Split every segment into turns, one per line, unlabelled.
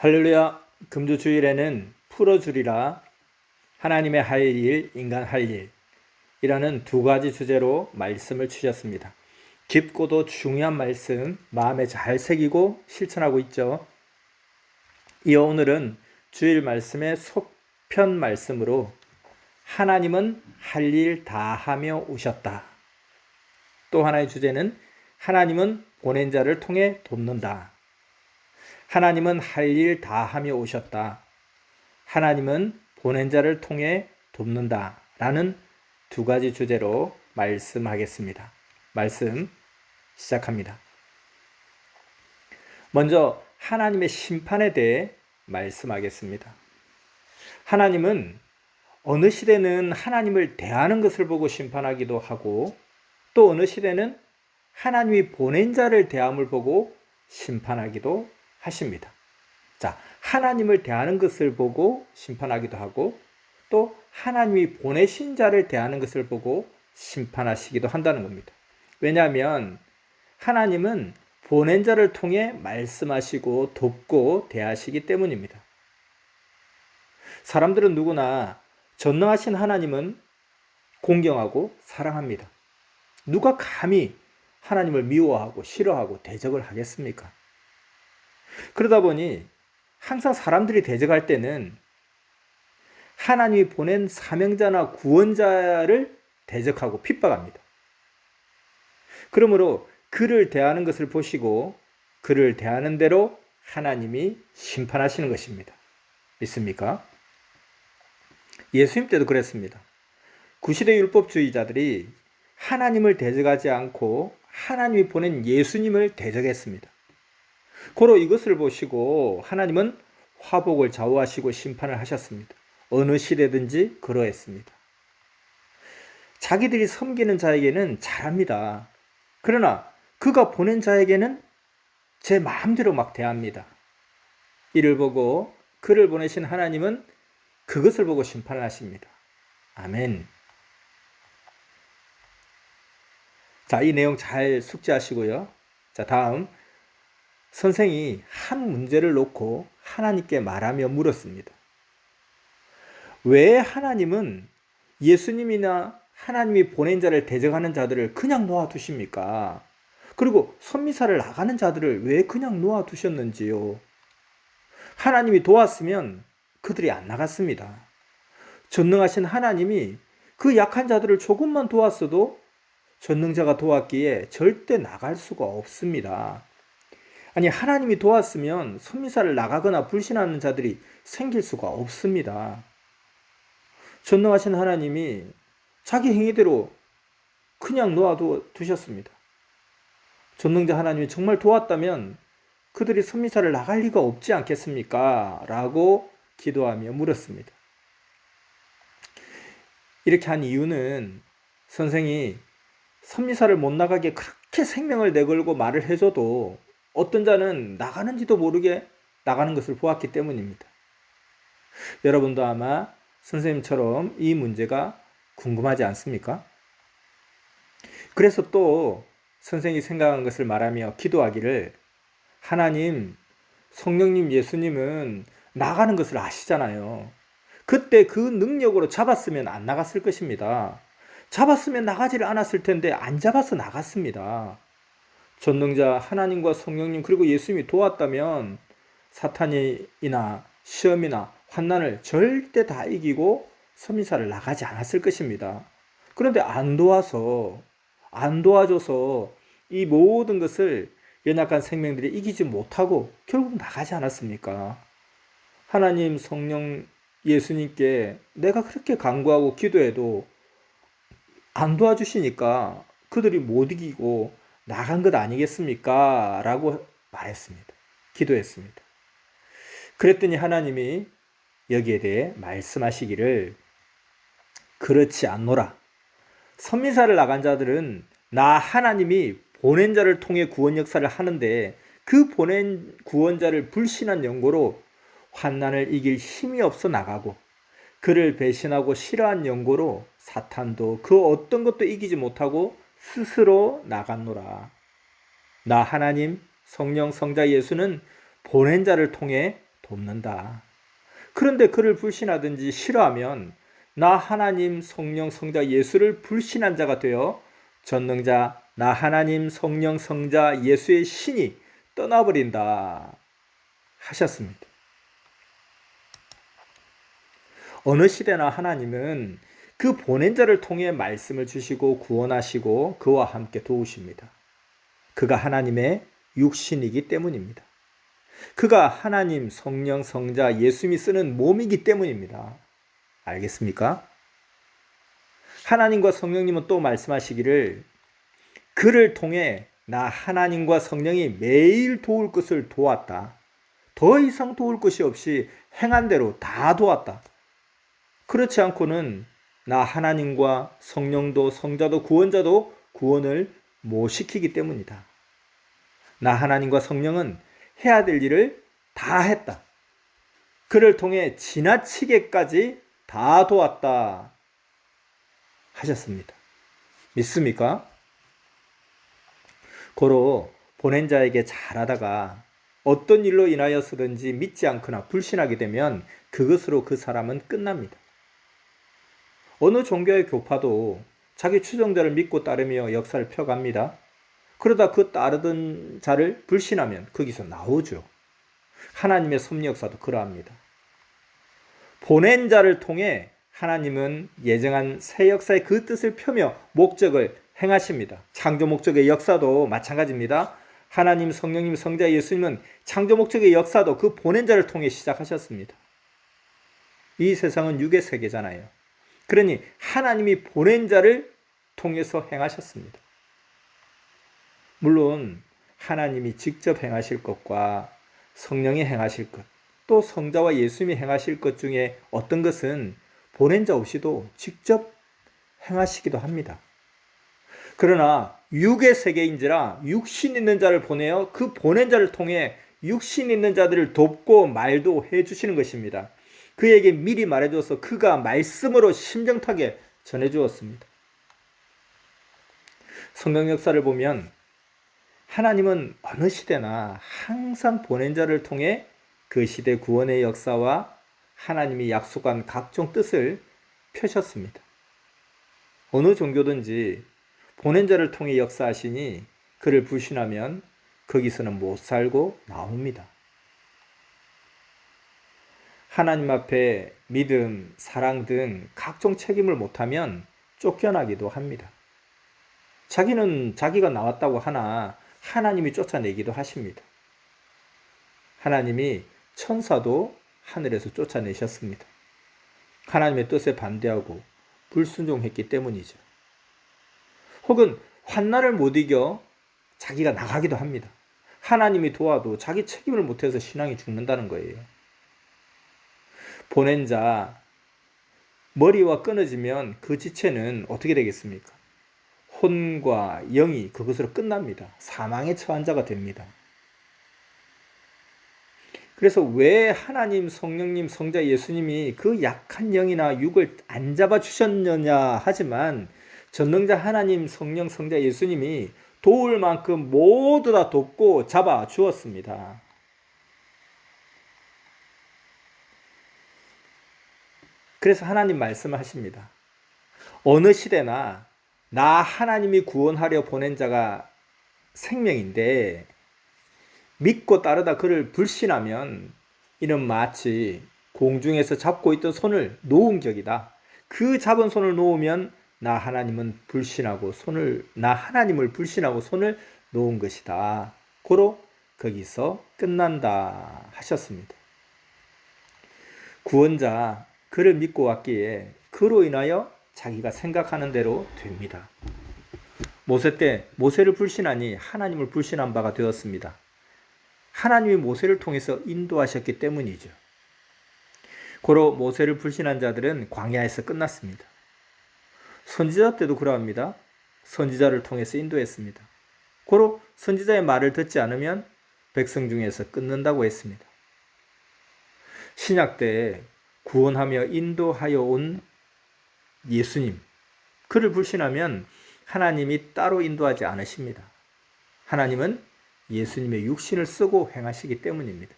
할렐루야. 금주 주일에는 풀어주리라 하나님의 할 일, 인간 할 일. 이라는 두 가지 주제로 말씀을 주셨습니다. 깊고도 중요한 말씀, 마음에 잘 새기고 실천하고 있죠. 이어 오늘은 주일 말씀의 속편 말씀으로 하나님은 할 일 다 하며 오셨다. 또 하나의 주제는 하나님은 보낸 자를 통해 돕는다. 하나님은 할 일 다 하며 오셨다. 하나님은 보낸 자를 통해 돕는다. 라는 두 가지 주제로 말씀하겠습니다. 말씀 시작합니다. 먼저 하나님의 심판에 대해 말씀하겠습니다. 하나님은 어느 시대는 하나님을 대하는 것을 보고 심판하기도 하고 또 어느 시대는 하나님이 보낸 자를 대함을 보고 심판하기도 하십니다. 자, 하나님을 대하는 것을 보고 심판하기도 하고 또 하나님이 보내신 자를 대하는 것을 보고 심판하시기도 한다는 겁니다. 왜냐하면 하나님은 보낸 자를 통해 말씀하시고 돕고 대하시기 때문입니다. 사람들은 누구나 전능하신 하나님은 공경하고 사랑합니다. 누가 감히 하나님을 미워하고 싫어하고 대적을 하겠습니까? 그러다 보니 항상 사람들이 대적할 때는 하나님이 보낸 사명자나 구원자를 대적하고 핍박합니다. 그러므로 그를 대하는 것을 보시고 그를 대하는 대로 하나님이 심판하시는 것입니다. 믿습니까? 예수님 때도 그랬습니다. 구시대 율법주의자들이 하나님을 대적하지 않고 하나님이 보낸 예수님을 대적했습니다. 고로 이것을 보시고 하나님은 화복을 좌우하시고 심판을 하셨습니다. 어느 시대든지 그러했습니다. 자기들이 섬기는 자에게는 잘합니다. 그러나 그가 보낸 자에게는 제 마음대로 막 대합니다. 이를 보고 그를 보내신 하나님은 그것을 보고 심판을 하십니다. 아멘. 자, 이 내용 잘 숙지하시고요. 자, 다음 선생이 한 문제를 놓고 하나님께 말하며 물었습니다. 왜 하나님은 예수님이나 하나님이 보낸 자를 대적하는 자들을 그냥 놓아두십니까? 그리고 선미사를 나가는 자들을 왜 그냥 놓아두셨는지요? 하나님이 도왔으면 그들이 안 나갔습니다. 전능하신 하나님이 그 약한 자들을 조금만 도왔어도 전능자가 도왔기에 절대 나갈 수가 없습니다. 아니 하나님이 도왔으면 선미사를 나가거나 불신하는 자들이 생길 수가 없습니다. 전능하신 하나님이 자기 행위대로 그냥 놓아두 두셨습니다. 전능자 하나님이 정말 도왔다면 그들이 선미사를 나갈 리가 없지 않겠습니까? 라고 기도하며 물었습니다. 이렇게 한 이유는 선생이 선미사를 못 나가게 그렇게 생명을 내걸고 말을 해줘도 어떤 자는 나가는지도 모르게 나가는 것을 보았기 때문입니다. 여러분도 아마 선생님처럼 이 문제가 궁금하지 않습니까? 그래서 또 선생이 생각한 것을 말하며 기도하기를 하나님, 성령님, 예수님은 나가는 것을 아시잖아요. 그때 그 능력으로 잡았으면 안 나갔을 것입니다. 잡았으면 나가지를 않았을 텐데 안 잡아서 나갔습니다. 전능자 하나님과 성령님 그리고 예수님이 도왔다면 사탄이나 시험이나 환난을 절대 다 이기고 서민사를 나가지 않았을 것입니다. 그런데 안 도와서 안 도와줘서 이 모든 것을 연약한 생명들이 이기지 못하고 결국 나가지 않았습니까? 하나님 성령 예수님께 내가 그렇게 간구하고 기도해도 안 도와주시니까 그들이 못 이기고 나간 것 아니겠습니까? 라고 말했습니다. 기도했습니다. 그랬더니 하나님이 여기에 대해 말씀하시기를 그렇지 않노라. 선민사를 나간 자들은 나 하나님이 보낸 자를 통해 구원 역사를 하는데 그 보낸 구원자를 불신한 연고로 환난을 이길 힘이 없어 나가고 그를 배신하고 싫어한 연고로 사탄도 그 어떤 것도 이기지 못하고 스스로 나갔노라. 나 하나님 성령 성자 예수는 보낸 자를 통해 돕는다. 그런데 그를 불신하든지 싫어하면 나 하나님 성령 성자 예수를 불신한 자가 되어 전능자 나 하나님 성령 성자 예수의 신이 떠나버린다 하셨습니다. 어느 시대나 하나님은 그 보낸 자를 통해 말씀을 주시고 구원하시고 그와 함께 도우십니다. 그가 하나님의 육신이기 때문입니다. 그가 하나님 성령 성자 예수님이 쓰는 몸이기 때문입니다. 알겠습니까? 하나님과 성령님은 또 말씀하시기를 그를 통해 나 하나님과 성령이 매일 도울 것을 도왔다. 더 이상 도울 것이 없이 행한 대로 다 도왔다. 그렇지 않고는 나 하나님과 성령도 성자도 구원자도 구원을 못 시키기 때문이다. 나 하나님과 성령은 해야 될 일을 다 했다. 그를 통해 지나치게까지 다 도왔다. 하셨습니다. 믿습니까? 고로 보낸 자에게 잘하다가 어떤 일로 인하여서든지 믿지 않거나 불신하게 되면 그것으로 그 사람은 끝납니다. 어느 종교의 교파도 자기 추종자를 믿고 따르며 역사를 펴갑니다. 그러다 그 따르던 자를 불신하면 거기서 나오죠. 하나님의 섭리 역사도 그러합니다. 보낸 자를 통해 하나님은 예정한 새 역사의 그 뜻을 펴며 목적을 행하십니다. 창조 목적의 역사도 마찬가지입니다. 하나님, 성령님, 성자 예수님은 창조 목적의 역사도 그 보낸 자를 통해 시작하셨습니다. 이 세상은 육의 세계잖아요. 그러니 하나님이 보낸 자를 통해서 행하셨습니다. 물론 하나님이 직접 행하실 것과 성령이 행하실 것, 또 성자와 예수님이 행하실 것 중에 어떤 것은 보낸 자 없이도 직접 행하시기도 합니다. 그러나 육의 세계인지라 육신 있는 자를 보내어 그 보낸 자를 통해 육신 있는 자들을 돕고 말도 해 주시는 것입니다. 그에게 미리 말해 주어서 그가 말씀으로 심정타게 전해 주었습니다. 성경 역사를 보면 하나님은 어느 시대나 항상 보낸 자를 통해 그 시대 구원의 역사와 하나님이 약속한 각종 뜻을 펴셨습니다. 어느 종교든지 보낸 자를 통해 역사하시니 그를 불신하면 거기서는 못 살고 나옵니다. 하나님 앞에 믿음, 사랑 등 각종 책임을 못하면 쫓겨나기도 합니다. 자기는 자기가 나왔다고 하나 하나님이 쫓아내기도 하십니다. 하나님이 천사도 하늘에서 쫓아내셨습니다. 하나님의 뜻에 반대하고 불순종했기 때문이죠. 혹은 환난을 못 이겨 자기가 나가기도 합니다. 하나님이 도와도 자기 책임을 못해서 신앙이 죽는다는 거예요. 보낸 자 머리와 끊어지면 그 지체는 어떻게 되겠습니까? 혼과 영이 그것으로 끝납니다. 사망에 처한 자가 됩니다. 그래서 왜 하나님, 성령님, 성자 예수님이 그 약한 영이나 육을 안 잡아 주셨느냐 하지만 전능자 하나님, 성령, 성자 예수님이 도울 만큼 모두 다 돕고 잡아 주었습니다. 그래서 하나님 말씀을 하십니다. 어느 시대나 나 하나님이 구원하려 보낸 자가 생명인데 믿고 따르다 그를 불신하면 이는 마치 공중에서 잡고 있던 손을 놓은 격이다. 그 잡은 손을 놓으면 나 하나님은 불신하고 손을 나 하나님을 불신하고 손을 놓은 것이다. 고로 거기서 끝난다 하셨습니다. 구원자 그를 믿고 왔기에 그로 인하여 자기가 생각하는 대로 됩니다. 모세 때 모세를 불신하니 하나님을 불신한 바가 되었습니다. 하나님이 모세를 통해서 인도하셨기 때문이죠. 고로 모세를 불신한 자들은 광야에서 끝났습니다. 선지자 때도 그러합니다. 선지자를 통해서 인도했습니다. 고로 선지자의 말을 듣지 않으면 백성 중에서 끊는다고 했습니다. 신약 때 구원하며 인도하여 온 예수님, 그를 불신하면 하나님이 따로 인도하지 않으십니다. 하나님은 예수님의 육신을 쓰고 행하시기 때문입니다.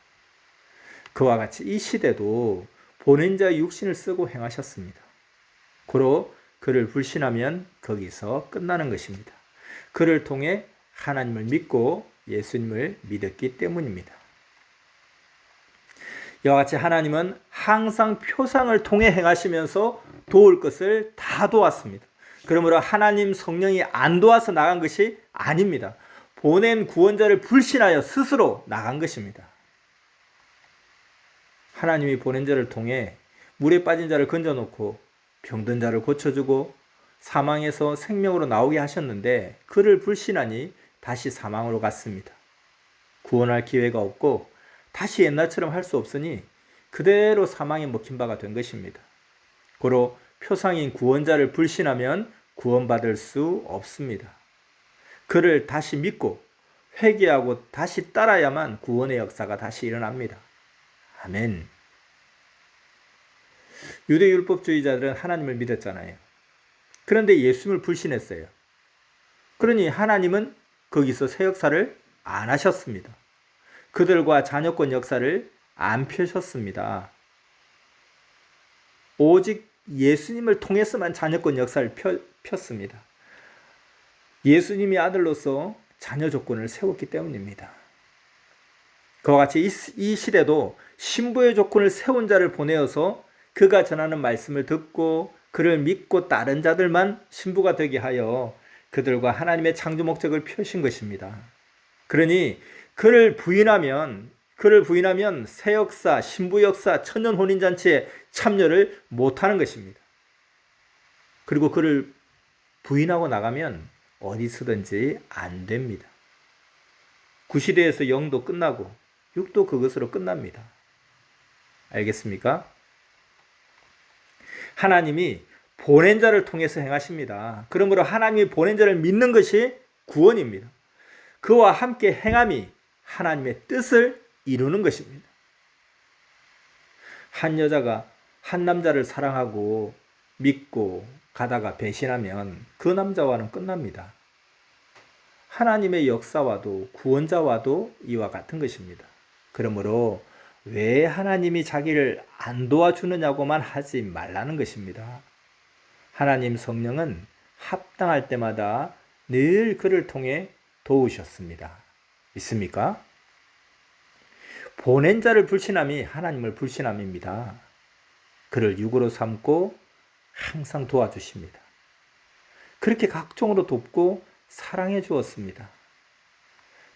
그와 같이 이 시대도 보낸 자의 육신을 쓰고 행하셨습니다. 고로 그를 불신하면 거기서 끝나는 것입니다. 그를 통해 하나님을 믿고 예수님을 믿었기 때문입니다. 이와 같이 하나님은 항상 표상을 통해 행하시면서 도울 것을 다 도왔습니다. 그러므로 하나님 성령이 안 도와서 나간 것이 아닙니다. 보낸 구원자를 불신하여 스스로 나간 것입니다. 하나님이 보낸 자를 통해 물에 빠진 자를 건져놓고 병든 자를 고쳐주고 사망에서 생명으로 나오게 하셨는데 그를 불신하니 다시 사망으로 갔습니다. 구원할 기회가 없고 다시 옛날처럼 할 수 없으니 그대로 사망에 먹힌 바가 된 것입니다. 고로 표상인 구원자를 불신하면 구원받을 수 없습니다. 그를 다시 믿고 회개하고 다시 따라야만 구원의 역사가 다시 일어납니다. 아멘. 유대 율법주의자들은 하나님을 믿었잖아요. 그런데 예수님을 불신했어요. 그러니 하나님은 거기서 새 역사를 안 하셨습니다. 그들과 자녀권 역사를 안 펴셨습니다. 오직 예수님을 통해서만 자녀권 역사를 펴, 폈습니다. 예수님이 아들로서 자녀 조건을 세웠기 때문입니다. 그와 같이 이, 이 시대도 신부의 조건을 세운 자를 보내어서 그가 전하는 말씀을 듣고 그를 믿고 따른 자들만 신부가 되게 하여 그들과 하나님의 창조 목적을 펴신 것입니다. 그러니 그를 부인하면 그를 부인하면 새 역사, 신부 역사, 천년 혼인 잔치에 참여를 못 하는 것입니다. 그리고 그를 부인하고 나가면 어디서든지 안 됩니다. 구시대에서 영도 끝나고 육도 그것으로 끝납니다. 알겠습니까? 하나님이 보낸 자를 통해서 행하십니다. 그러므로 하나님이 보낸 자를 믿는 것이 구원입니다. 그와 함께 행함이 하나님의 뜻을 이루는 것입니다. 한 여자가 한 남자를 사랑하고 믿고 가다가 배신하면 그 남자와는 끝납니다. 하나님의 역사와도 구원자와도 이와 같은 것입니다. 그러므로 왜 하나님이 자기를 안 도와주느냐고만 하지 말라는 것입니다. 하나님 성령은 합당할 때마다 늘 그를 통해 도우셨습니다. 믿습니까? 보낸 자를 불신함이 하나님을 불신함입니다. 그를 육으로 삼고 항상 도와주십니다. 그렇게 각종으로 돕고 사랑해 주었습니다.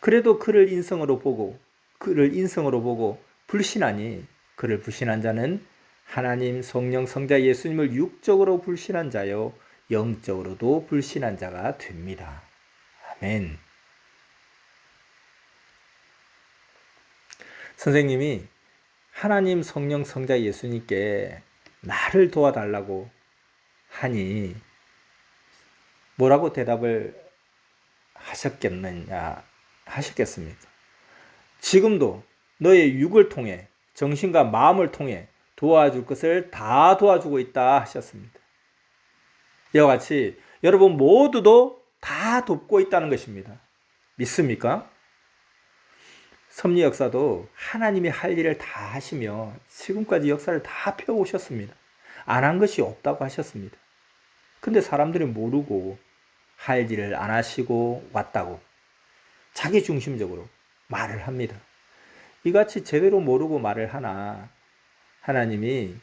그래도 그를 인성으로 보고 그를 인성으로 보고 불신하니 그를 불신한 자는 하나님 성령 성자 예수님을 육적으로 불신한 자요 영적으로도 불신한 자가 됩니다. 아멘. 선생님이 하나님 성령 성자 예수님께 나를 도와달라고 하니 뭐라고 대답을 하셨겠느냐 하셨겠습니까? 지금도 너의 육을 통해 정신과 마음을 통해 도와줄 것을 다 도와주고 있다 하셨습니다. 이와 같이 여러분 모두도 다 돕고 있다는 것입니다. 믿습니까? 섭리 역사도 하나님이 할 일을 다 하시며 지금까지 역사를 다 펴오셨습니다. 안 한 것이 없다고 하셨습니다. 근데 사람들이 모르고 할 일을 안 하시고 왔다고 자기 중심적으로 말을 합니다. 이같이 제대로 모르고 말을 하나 하나님이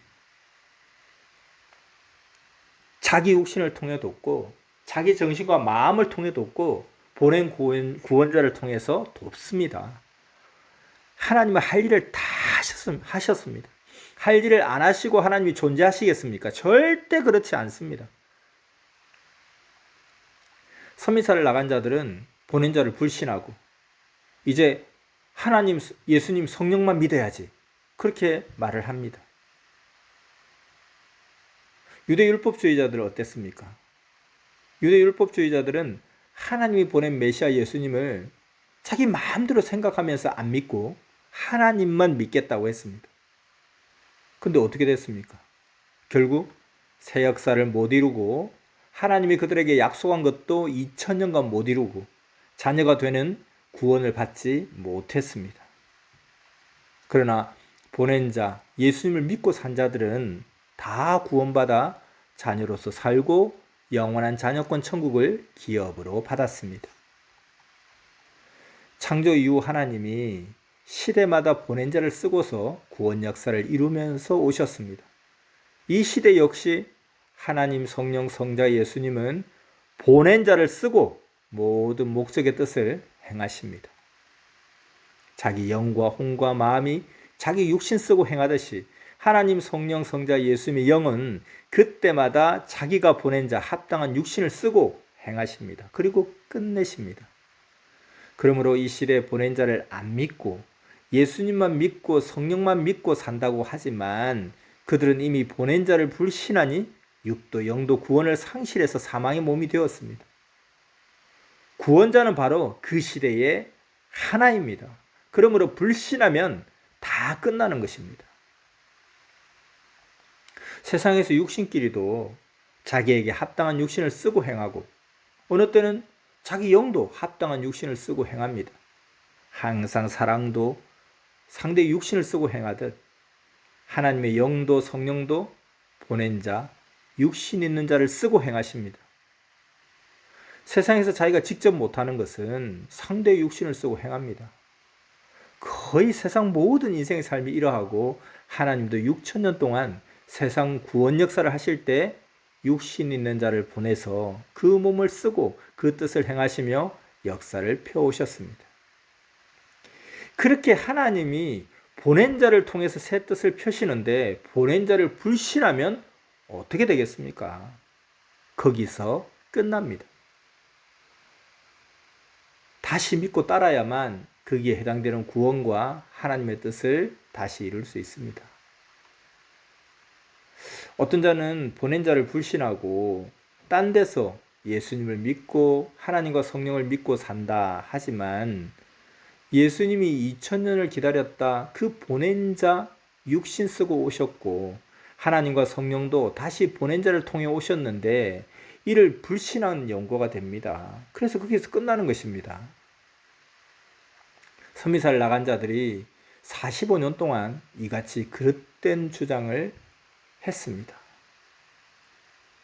자기 육신을 통해 돕고 자기 정신과 마음을 통해 돕고 보낸 구원, 구원자를 통해서 돕습니다. 하나님은 할 일을 다 하셨습니다. 할 일을 안 하시고 하나님이 존재하시겠습니까? 절대 그렇지 않습니다. 선미사를 나간 자들은 보낸 자를 불신하고 이제 하나님, 예수님 성령만 믿어야지. 그렇게 말을 합니다. 유대 율법주의자들은 어땠습니까? 유대 율법주의자들은 하나님이 보낸 메시아 예수님을 자기 마음대로 생각하면서 안 믿고 하나님만 믿겠다고 했습니다. 근데 어떻게 됐습니까? 결국 새 역사를 못 이루고 하나님이 그들에게 약속한 것도 2000년간 못 이루고 자녀가 되는 구원을 받지 못했습니다. 그러나 보낸 자, 예수님을 믿고 산 자들은 다 구원받아 자녀로서 살고 영원한 자녀권 천국을 기업으로 받았습니다. 창조 이후 하나님이 시대마다 보낸 자를 쓰고서 구원 역사를 이루면서 오셨습니다. 이 시대 역시 하나님 성령 성자 예수님은 보낸 자를 쓰고 모든 목적의 뜻을 행하십니다. 자기 영과 혼과 마음이 자기 육신 쓰고 행하듯이 하나님 성령 성자 예수님의 영은 그때마다 자기가 보낸 자 합당한 육신을 쓰고 행하십니다. 그리고 끝내십니다. 그러므로 이 시대에 보낸 자를 안 믿고 예수님만 믿고 성령만 믿고 산다고 하지만 그들은 이미 보낸 자를 불신하니 육도 영도 구원을 상실해서 사망의 몸이 되었습니다. 구원자는 바로 그 시대의 하나입니다. 그러므로 불신하면 다 끝나는 것입니다. 세상에서 육신끼리도 자기에게 합당한 육신을 쓰고 행하고 어느 때는 자기 영도 합당한 육신을 쓰고 행합니다. 항상 사랑도 상대 육신을 쓰고 행하듯 하나님의 영도 성령도 보낸 자, 육신 있는 자를 쓰고 행하십니다. 세상에서 자기가 직접 못하는 것은 상대의 육신을 쓰고 행합니다. 거의 세상 모든 인생의 삶이 이러하고 하나님도 6천 년 동안 세상 구원 역사를 하실 때 육신 있는 자를 보내서 그 몸을 쓰고 그 뜻을 행하시며 역사를 펴오셨습니다. 그렇게 하나님이 보낸 자를 통해서 새 뜻을 펴시는데 보낸 자를 불신하면 어떻게 되겠습니까? 거기서 끝납니다. 다시 믿고 따라야만 거기에 해당되는 구원과 하나님의 뜻을 다시 이룰 수 있습니다. 어떤 자는 보낸 자를 불신하고 딴 데서 예수님을 믿고 하나님과 성령을 믿고 산다 하지만 예수님이 2000년을 기다렸다 그 보낸 자 육신 쓰고 오셨고 하나님과 성령도 다시 보낸 자를 통해 오셨는데 이를 불신한 연고가 됩니다. 그래서 거기서 끝나는 것입니다. 서미사를 나간 자들이 45년 동안 이같이 그릇된 주장을 했습니다.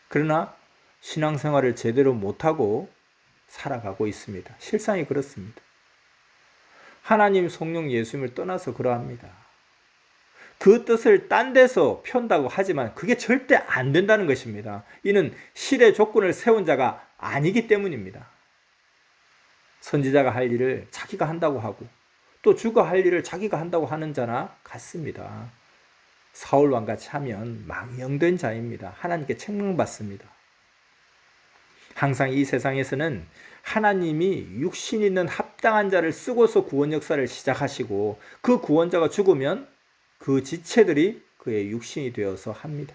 그러나 신앙생활을 제대로 못하고 살아가고 있습니다. 실상이 그렇습니다. 하나님 성령 예수님을 떠나서 그러합니다. 그 뜻을 딴 데서 편다고 하지만 그게 절대 안 된다는 것입니다. 이는 실의 조건을 세운 자가 아니기 때문입니다. 선지자가 할 일을 자기가 한다고 하고 또 주가 할 일을 자기가 한다고 하는 자나 같습니다. 사울 왕같이 하면 망령된 자입니다. 하나님께 책망받습니다. 항상 이 세상에서는 하나님이 육신 있는 합당한 자를 쓰고서 구원 역사를 시작하시고 그 구원자가 죽으면 그 지체들이 그의 육신이 되어서 합니다.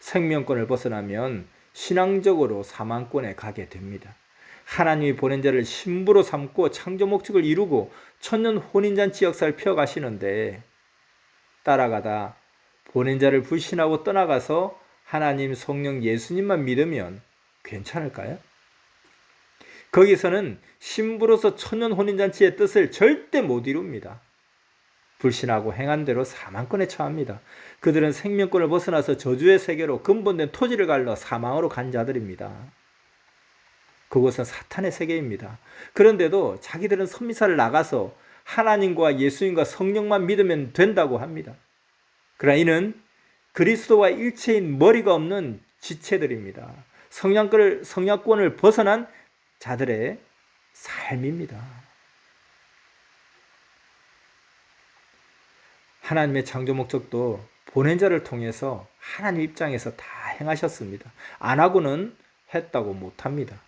생명권을 벗어나면 신앙적으로 사망권에 가게 됩니다. 하나님이 보낸 자를 신부로 삼고 창조 목적을 이루고 천년 혼인잔치 역사를 펴가시는데 따라가다 보낸 자를 불신하고 떠나가서 하나님 성령 예수님만 믿으면 괜찮을까요? 거기서는 신부로서 천년 혼인잔치의 뜻을 절대 못 이룹니다. 불신하고 행한 대로 사망권에 처합니다. 그들은 생명권을 벗어나서 저주의 세계로 근본된 토지를 갈러 사망으로 간 자들입니다. 그곳은 사탄의 세계입니다. 그런데도 자기들은 선미사를 나가서 하나님과 예수님과 성령만 믿으면 된다고 합니다. 그러나 이는 그리스도와 일체인 머리가 없는 지체들입니다. 성령권을, 성령권을 벗어난 자들의 삶입니다. 하나님의 창조 목적도 보낸 자를 통해서 하나님 입장에서 다 행하셨습니다. 안 하고는 했다고 못합니다.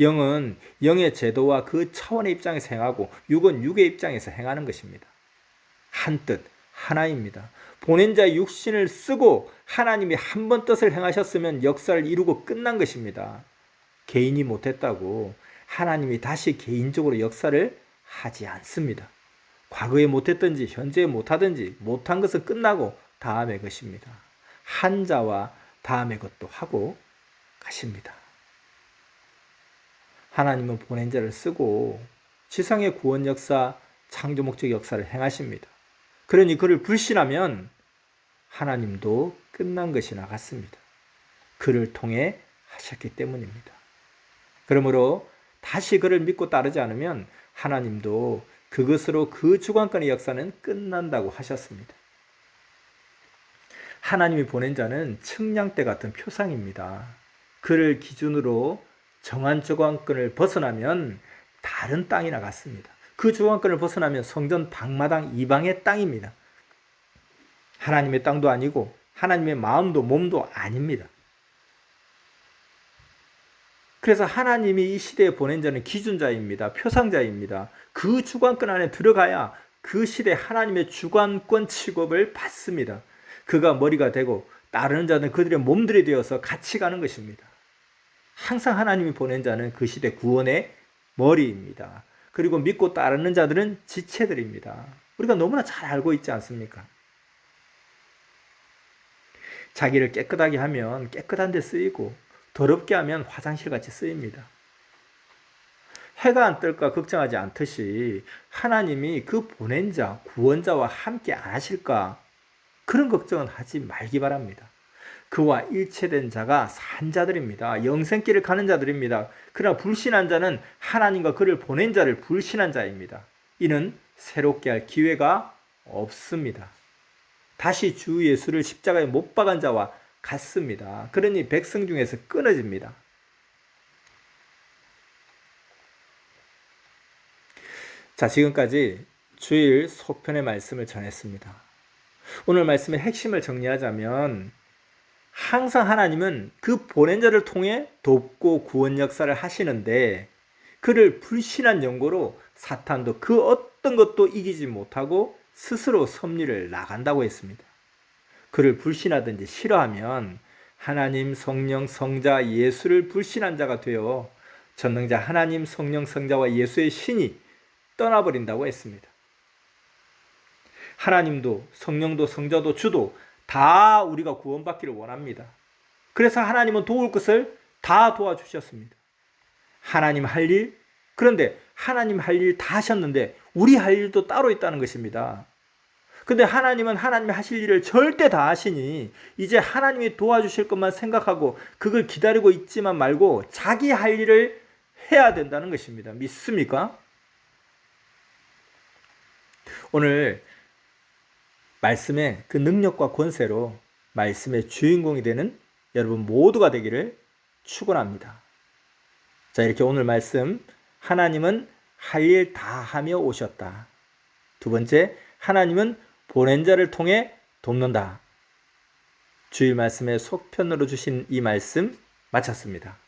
영은 영의 제도와 그 차원의 입장에서 행하고 육은 육의 입장에서 행하는 것입니다. 한 뜻, 하나입니다. 보낸 자 육신을 쓰고 하나님이 한 번 뜻을 행하셨으면 역사를 이루고 끝난 것입니다. 개인이 못했다고 하나님이 다시 개인적으로 역사를 하지 않습니다. 과거에 못했든지 현재에 못하든지 못한 것은 끝나고 다음의 것입니다. 한 자와 다음의 것도 하고 가십니다. 하나님은 보낸 자를 쓰고 지상의 구원 역사, 창조 목적 역사를 행하십니다. 그러니 그를 불신하면 하나님도 끝난 것이나 같습니다. 그를 통해 하셨기 때문입니다. 그러므로 다시 그를 믿고 따르지 않으면 하나님도 그것으로 그 주관권의 역사는 끝난다고 하셨습니다. 하나님이 보낸 자는 측량대 같은 표상입니다. 그를 기준으로 정한 주관권을 벗어나면 다른 땅이나 같습니다. 그 주관권을 벗어나면 성전 방마당 이방의 땅입니다. 하나님의 땅도 아니고 하나님의 마음도 몸도 아닙니다. 그래서 하나님이 이 시대에 보낸 자는 기준자입니다. 표상자입니다. 그 주관권 안에 들어가야 그 시대 하나님의 주관권 취급을 받습니다. 그가 머리가 되고 따르는 자는 그들의 몸들이 되어서 같이 가는 것입니다. 항상 하나님이 보낸 자는 그 시대 구원의 머리입니다. 그리고 믿고 따르는 자들은 지체들입니다. 우리가 너무나 잘 알고 있지 않습니까? 자기를 깨끗하게 하면 깨끗한 데 쓰이고 더럽게 하면 화장실 같이 쓰입니다. 해가 안 뜰까 걱정하지 않듯이 하나님이 그 보낸 자, 구원자와 함께 안 하실까 그런 걱정은 하지 말기 바랍니다. 그와 일체된 자가 산 자들입니다. 영생길을 가는 자들입니다. 그러나 불신한 자는 하나님과 그를 보낸 자를 불신한 자입니다. 이는 새롭게 할 기회가 없습니다. 다시 주 예수를 십자가에 못 박은 자와 같습니다. 그러니 백성 중에서 끊어집니다. 자, 지금까지 주일 속편의 말씀을 전했습니다. 오늘 말씀의 핵심을 정리하자면 항상 하나님은 그 보낸 자를 통해 돕고 구원 역사를 하시는데 그를 불신한 연고로 사탄도 그 어떤 것도 이기지 못하고 스스로 섭리를 나간다고 했습니다. 그를 불신하든지 싫어하면 하나님 성령 성자 예수를 불신한 자가 되어 전능자 하나님 성령 성자와 예수의 신이 떠나버린다고 했습니다. 하나님도 성령도 성자도 주도 다 우리가 구원받기를 원합니다. 그래서 하나님은 도울 것을 다 도와주셨습니다. 하나님 할 일, 그런데 하나님 할 일 다 하셨는데 우리 할 일도 따로 있다는 것입니다. 근데 하나님은 하나님이 하실 일을 절대 다 하시니 이제 하나님이 도와주실 것만 생각하고 그걸 기다리고 있지만 말고 자기 할 일을 해야 된다는 것입니다. 믿습니까? 오늘 말씀의 그 능력과 권세로 말씀의 주인공이 되는 여러분 모두가 되기를 축원합니다. 자, 이렇게 오늘 말씀 하나님은 할 일 다 하며 오셨다. 두 번째, 하나님은 보낸 자를 통해 돕는다. 주일 말씀의 속편으로 주신 이 말씀 마쳤습니다.